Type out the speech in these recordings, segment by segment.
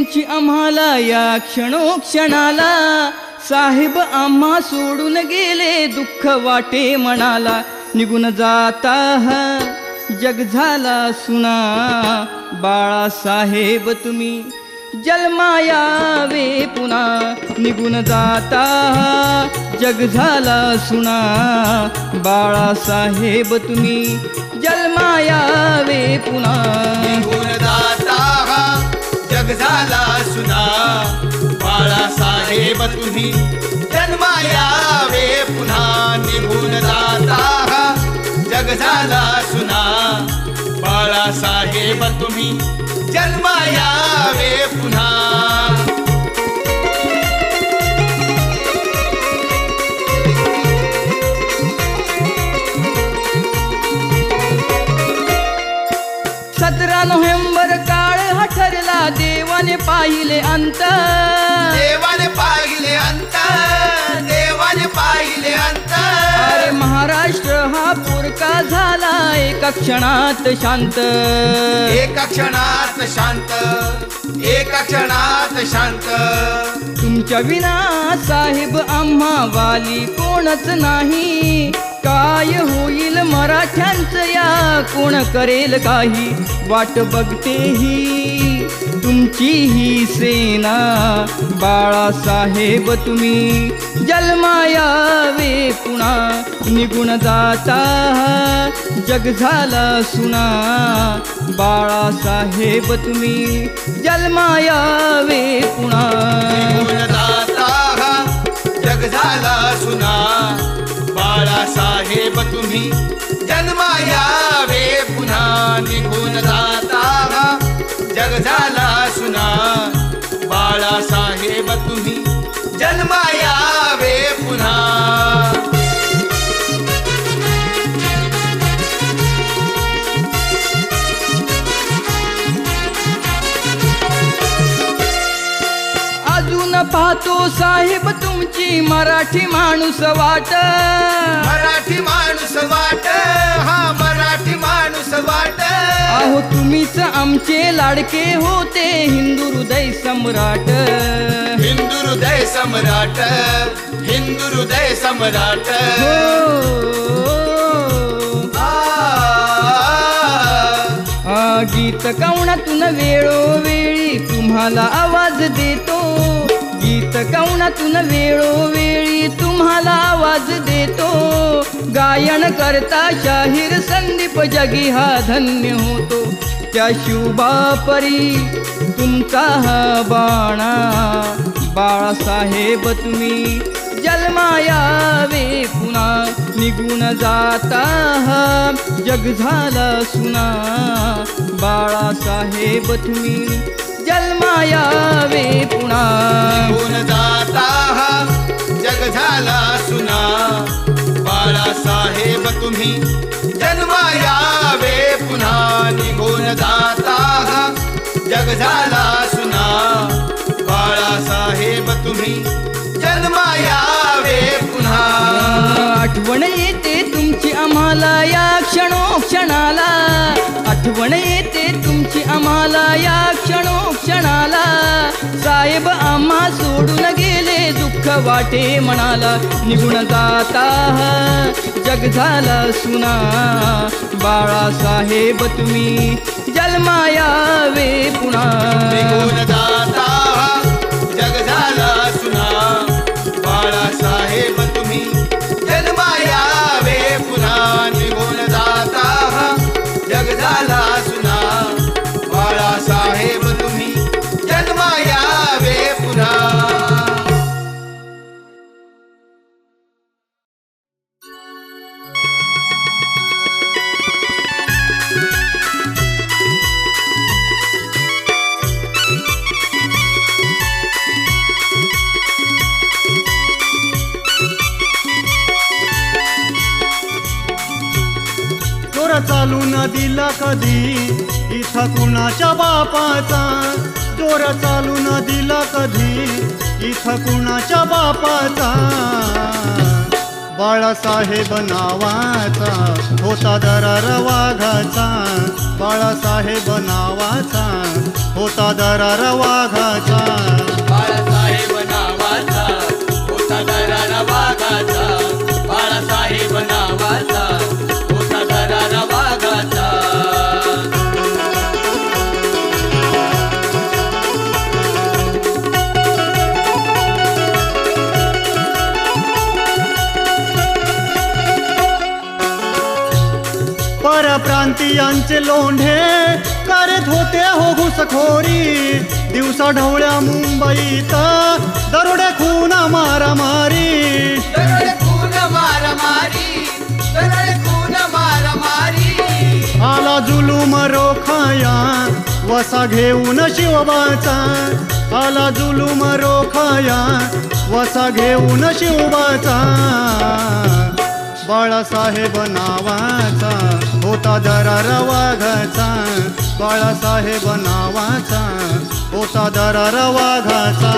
तुमची आम्हाला या क्षणोक्षणाला. साहेब आम्हा सोडून गेले दुःख वाटे म्हणाला निघून जाता जग झाला सुना. बाळासाहेब तुम्ही जन्मायावे पुन्हा. निघून जाता जग झाला सुना. बाळासाहेब तुम्ही जन्मायावे पुन्हा. साहेब तुम्ही जन्मायावे पुन्हा निघून जाता जग झाला सुना. बाळासाहेब तुम्ही जन्मायावे पुन्हा. सतरा नोव्हेंबर काळ हा ठरला देवाने पाहिले अंतर. एका क्षणात शांत. एका क्षणात शांत. एका क्षणात शांत. तुमच्या विना साहेब आम्हा वाली कोणच नाही. काय होईल मराठ्यांचं या? कोण करेल काही? वाट बघते ही. तुमची ही सेना. बाळासाहेब तुम्ही जन्मायावे पुन्हा. निघून जाता. जग झाला सुना. बाळासाहेब तुम्ही जन्मायावे पुन्हा. जग झाला सुना. बाळासाहेब तुम्ही जन्मायावे पुन्हा. निघून जाता जग झाला सुना. बाळासाहेब तुम्ही जन्मा साहेब तुमची मराठी माणूस वाट. मराठी माणूस वाट. हा मराठी माणूस वाट. अहो तुम्हीच आमचे लाडके होते हिंदू हृदय सम्राट. हिंदू हृदय सम्राट. हिंदू हृदय सम्राट. हो. गीत कवनातून वेळोवेळी तुम्हाला आवाज देतो. गीत कवनातून वेळोवेळी तुम्हाला आवाज देतो. गायन करता शाहीर संदीप जगी हा धन्य होतो. त्या शुभापरी तुमचा हा बाणा. बाळासाहेब तुम्ही जन्मायावे पुन्हा. निघून जाता हा जग झाला सुना. बाळासाहेब तुम्ही तुम्ही तुम्ही जन्मायावे पुन्हा निघून जाता जग झाला सुना. बाळासाहेब तुम्ही जन्मायावे पुन्हा. आठवण येते तुमची आम्हाला या क्षणोक्षणाला. आठवण येते तुमची आम्हाला या क्षणोक्षणाला. साहेब आम्हा सोडून गेले दुःख वाटे मनाला. निघून जाता जग झाला सुना. बाळासाहेब तुम्ही जन्मायावे पुन्हा. निघून जाता चोर चालून दिला कधी? इथं कुणाच्या बापाचा? चोर चालून दिला कधी? इथं कुणाच्या बापाचा? बाळासाहेब नावाचा होता दरार वाघाचा. बाळासाहेब नावाचा होता दरार वाघाचा. परप्रांतीयांचे लोंढे करत होते हो घुसखोरी. दिवसा ढवळ्या मुंबईत दरोडे खून मारामारी. दरड खून मारामारी दरड खून मारामारी. आला जुलूम रोखाया वसा घेऊन शिवबाचा. आला जुलूम रोखाया वसा घेऊन शिवबाचा. बाळासाहेब नावाचा. होता दरार वाघाचा बाळासाहेब नावाचा. होता दरार वाघाचा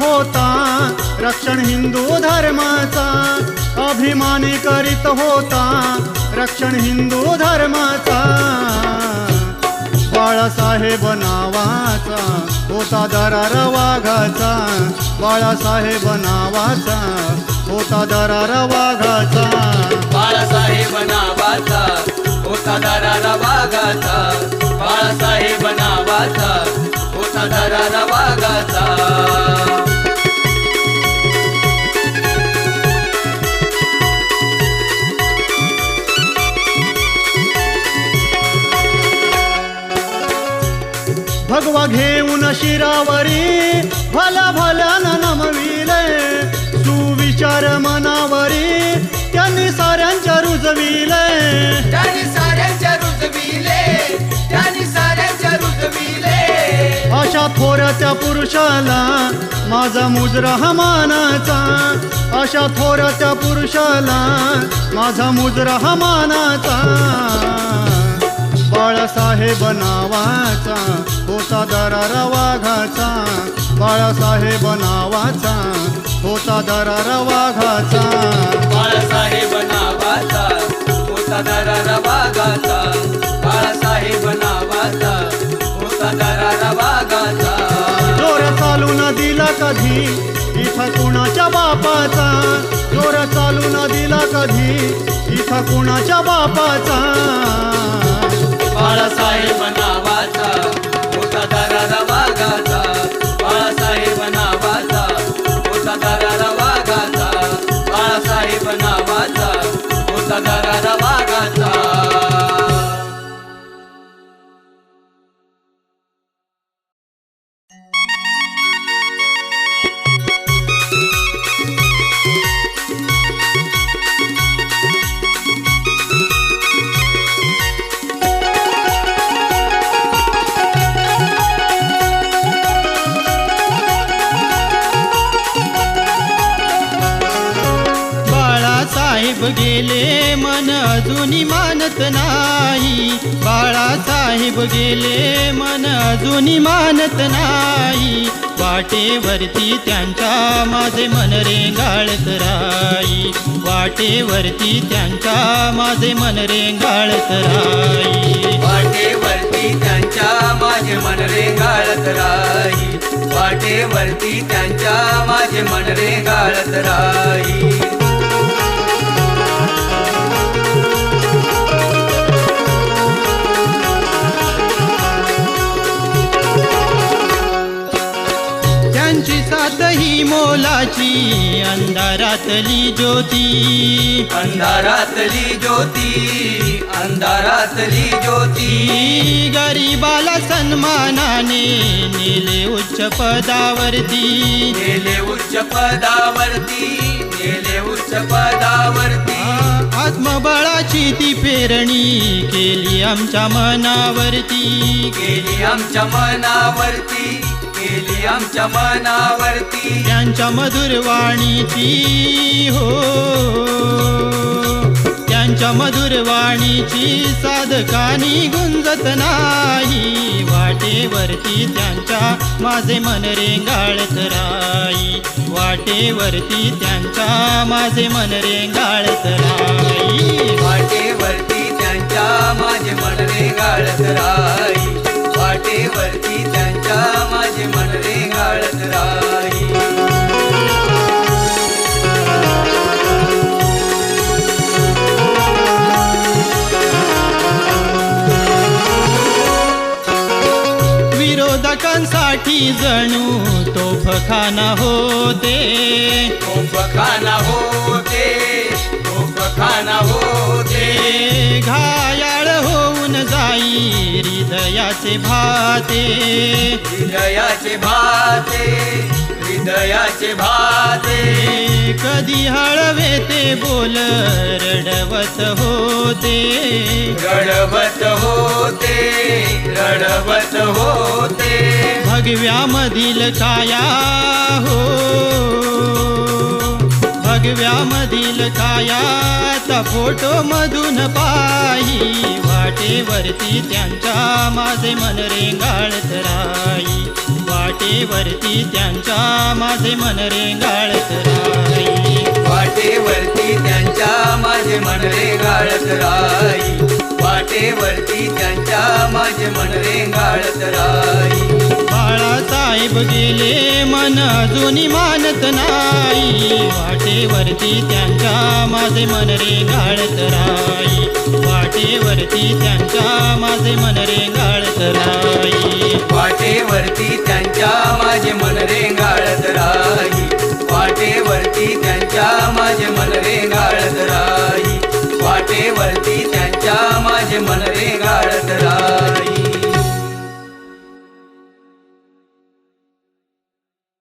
होता. रक्षण हिंदू धर्माचा अभिमानी करीत होता. रक्षण हिंदू धर्माचा बाळासाहेब नावाचा होता दरार वाघाचा. बाळासाहेब नावाचा होता दरार वाघाचा. बाळासाहेब नावाचा होता दरार वाघाचा. बाळासाहेब नावाचा वाघाचा. भगवा घेऊन शिरावरी भला भल्यानं नमविले. सुविचार मनावरी त्यांनी साऱ्यांच्या रुजविले. अशा थोरत्या पुरुषाला माझा मुजरा हा मानाचा. अशा थोरत्या पुरुषाला माझा मुजरा हा मानाचा. बाळासाहेब नावाचा होता दरारा वाघाचा. बाळासाहेब नावाचा होता दरारा वाघाचा. बाळासाहेब नावाचा होता दरारा वाघाचा. बाळासाहेब नावाचा होता दरारा वाघाचा. दिला कधी? इथं कुणाच्या बापाचा? जोर न दिला कधी? इथं कुणाच्या बापाचा? बाळासाहेब नावाचा होता दरारा वाघाचा. बाळासाहेब नावा गेले मन अजूनी मानत नाही. बाळासाहेब गेले मन अजूनी मानत नाही. वाटेवरती त्यांच्या माझे मन रेंगाळत राई वाटेवरती त्यांच्या माझे मन रेंगाळत राई वाटेवरती त्यांच्या माझे मन रेंगाळत राई वाटेवरती त्यांच्या माझे मन रेंगाळत राई साथ ही मोलाची अंधारातली ज्योती. अंधारातली ज्योती अंधारातली ज्योती. गरीबाला सन्मानाने नेले उच्च पदावरती. गेले उच्च पदावरती गेले उच्च पदावरती. आत्मबळाची ती फेरणी केली आमच्या मनावरती. गेली आमच्या मनावरती. आमच्या मनावरती. त्यांच्या मधुर वाणीची हो. त्यांच्या मधुर वाणीची साधकानी गुंजत नाही. वाटेवरती त्यांच्या माझे मन रेंगाळत राई वाटेवरती त्यांच्या माझे मन रेंगाळत राई वाटेवरती त्यांच्या माझे मन रेगाळत राई वाटेवरती त्यांच्या माझे मन विरोधकांसाठी जणू तोफखाना होते. खाना होते खाना होते. ते घायाळ होऊन जाई हृदयाचे भाते. हृदयाचे भाते हृदयाचे भाते. कधी हळवे ते बोल रडवत होते. रडवत होते रडवत होते. भगव्यामधील काया हो. भगव्यामधील कायाचा फोटो मधून पाही. वाटेवरती त्यांच्या माझे मन रेंगाळत राई वाटेवरती त्यांच्या माझे मन रेंगाळत राई वाटेवरती त्यांच्या माझे मन रेंगाळत राई वाटेवरती त्यांच्या माझे मन रेगाळत राई बाळासाहेब गेले मन अजूनही मानत नाही. वाटेवरती त्यांच्या माझे मन रेंगाळत राई वाटेवरती त्यांच्या माझे मन रेंगाळत राई वाटेवरती त्यांच्या माझे मन रेगाळत राई वाटेवरती त्यांच्या माझे मन रेगाळत राई वरती त्यांच्या माझे मन रे गाळत राई.